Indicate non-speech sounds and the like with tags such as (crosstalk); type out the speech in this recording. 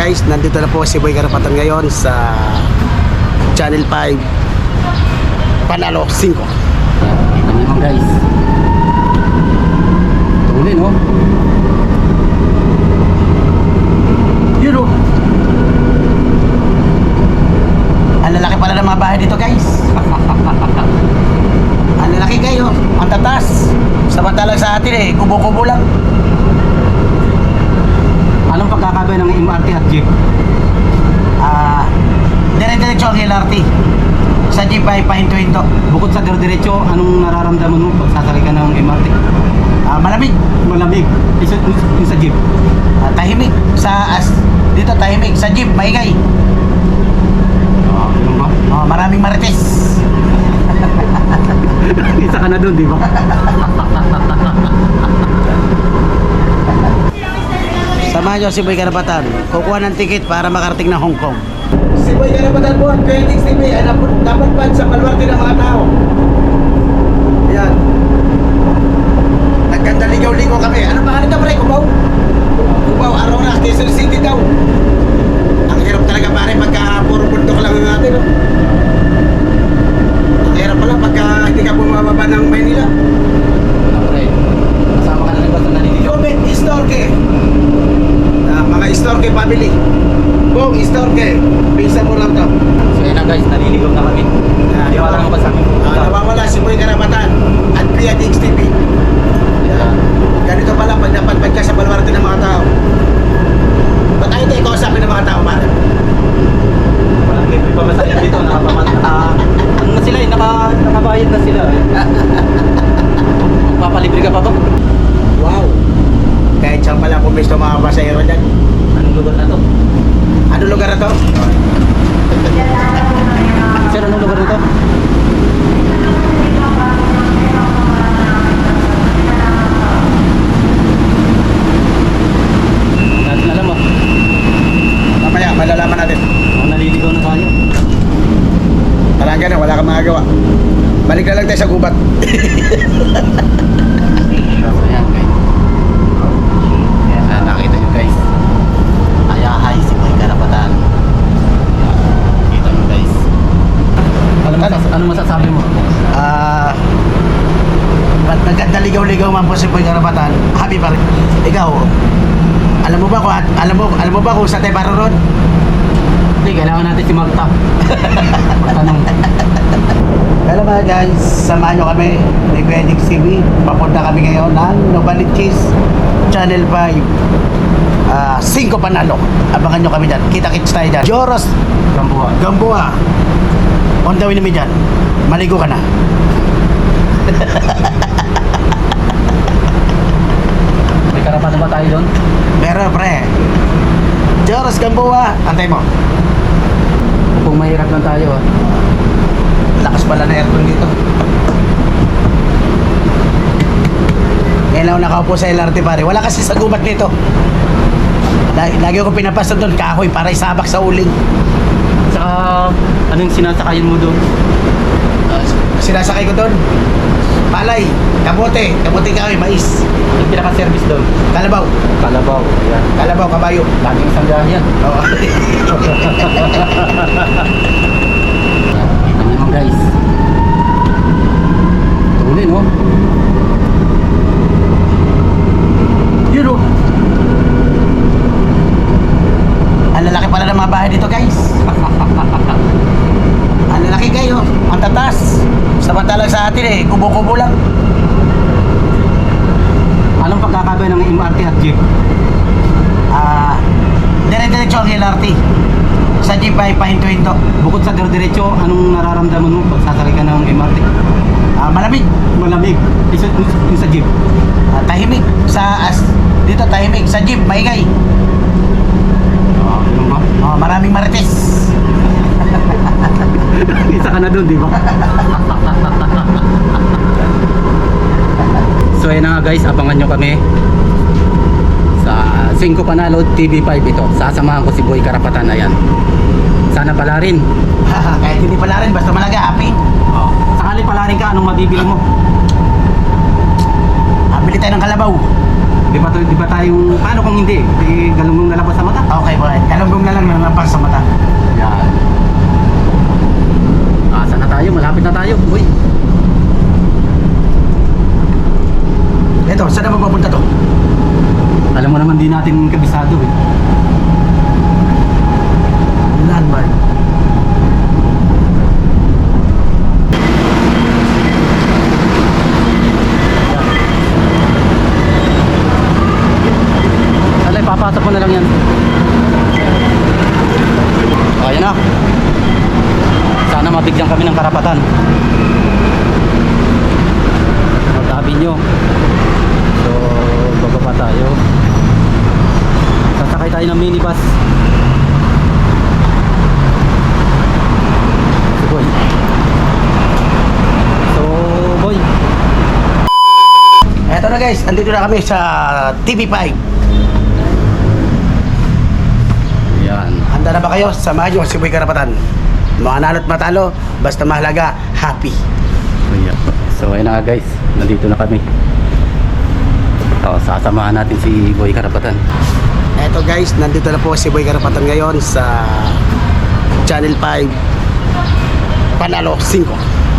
guys, nandito na po si Boy Karapatan ngayon sa Channel 5 Panalo 5 Kita naman guys. Tuloy no? Yun o Ang lalaki pala ng mga bahay dito guys. (laughs) Ang lalaki kayo, ang tatas. Samantalang sa atin eh, kubo-kubo lang Anong pagkakabay ng MRT at jeep? Ah, dire-diretso ang LRT Sa jeep ay pahinto-hinto Bukod sa diretso, anong nararamdaman mo pag sasakay ka ng MRT? Ah, Malamig, Malamig. Isa yung sa jeep. Ah, tahimik Sa, as, dito tahimik, sa jeep, maingay Ah, ganun ba? Oh, maraming marites. Isa ka na doon, di ba? Nyo si Boy Karapatan. Kukuha ng ticket para makarating ng Hong Kong. Si Boy Karapatan po at Tix TV ay dapat, dapat pa sa palwarte ng mga tao. Ayan. Nagkanda ligaw-ligaw kami. Ano pangalan na pre? Kubaw? Kubaw, Aurora, Quezon City daw. Ang hirap talaga pare pagka puro bundok lang ang atin. No? Ang hirap pala pagka hindi ka bumababa ng Maynila. Pre, kasama ka na rin ba sa naniligaw? Comment Istorke. Ah, mga Istorke family. Bong Istorke. Pinsan mo lang to. So yan na guys, naliligaw na kami. Naniwala mo ba sa amin? Ah, nawawala si Boy Karamatan at Pia Dix TV. Yeah. Ganito pala pag napadpad ka sa balwarte ng mga tao. Ba't ayaw tayo kausapin ng mga tao, pare? Walang libre pa masaya dito, nakapamat. Ah, ano na sila eh, naka, nakabayad na sila eh. Papalibre ka pa ba? Wow! Kahit saan pala pumisto mga pasahero dyan. Anong lugar na to? Ano lugar na to? Sir, anong lugar na to? Natin alam mo. Mamaya, malalaman natin. Oh, naliligaw na tayo. Talaga na, wala kang magagawa. Balik na lang tayo sa gubat. So, ayan guys. Ayan, ah, nakita nyo guys. Ayahay si Boy Karapatan. Kita nyo guys. Ano, ano masasabi mo? Ah, ba't nagkandaligaw-ligaw man po si Boy Karapatan, happy pa rin. Ikaw, alam mo ba kung alam mo alam mo ba kung sa tayo paroon? Hindi, kailangan natin si Magta. (laughs) Magtanong. Hello mga guys, samahan nyo kami ni Benix TV. Papunta kami ngayon ng Novaliches Channel 5. Ah, 5 panalo. Abangan nyo kami dyan. Kita-kits tayo dyan. Joros Gambuha. Gamboa. On the way namin dyan. Maligo ka na. (laughs) May karapatan ba tayo doon? Pero pre, Joros Gamboa, antay mo. Kung mahirap lang tayo ah. Lakas pala na aircon dito. Ngayon lang ako nakaupo sa LRT pare. Wala kasi sa gubat nito. Lagi, lagi ako pinapasa doon, kahoy para isabak sa uling. Saka, anong sinasakayin mo doon? Uh, sinasakay ko doon. Palay, kamote, kamote kahoy, mais, Yung pinaka-service doon? kalabaw, Kalabaw. Ayan. kalabaw, kabayo. Laging isang yan. Oo. (laughs) Kita niyo naman guys. Tuloy no? Yun o. Ang lalaki pala ng mga bahay dito guys. Ang lalaki kayo, ang tatas. Samantalang sa atin eh, kubo-kubo lang. Anong MRT at jeep? Ah, dire-diretso ang LRT. Sa jeep ay pahinto-hinto. Bukod sa diretso, anong nararamdaman mo pag sasakay ka ng MRT? Ah, malamig, Malamig. Isa yung sa jeep. Ah, tahimik. Sa as, dito tahimik. Sa jeep, maingay. Ah, ganun ba? Oh, maraming marites. (laughs) Isa ka na doon, di ba? (laughs) so ayun na nga guys, abangan nyo kami 5 Panalo TV5 ito. Sasamahan ko si Boy Karapatan na yan. Sana pala rin. Kahit hindi pala rin, basta malaga, happy. Oh. Sakali pala rin ka, anong mabibili mo? Bili tayo ng kalabaw. Di ba, di ba tayo, paano kung hindi? Di galunggong na labas sa mata? Okay, boy. Galunggong na lang na labas sa mata. Yan. Asa na tayo? Malapit na tayo, boy. Eto, saan na mapapunta to? Highway. Landmark. Alay, papasok mo na lang yan. Ayan na. Sana mabigyan kami ng karapatan. Magtabi nyo. So, bababa tayo. Sasakay tayo ng minibus. Si Boy. So, Boy. Eto na guys, andito na kami sa TV5. Yan. Handa na ba kayo? Samahan nyo si Boy Karapatan. Manalo at matalo, basta mahalaga, happy. Ayan. So ayun na guys, nandito na kami. O, sasamahan natin si Boy Karapatan. Eto guys, nandito na po si Boy Karapatan ngayon sa Channel 5 Panalo 5.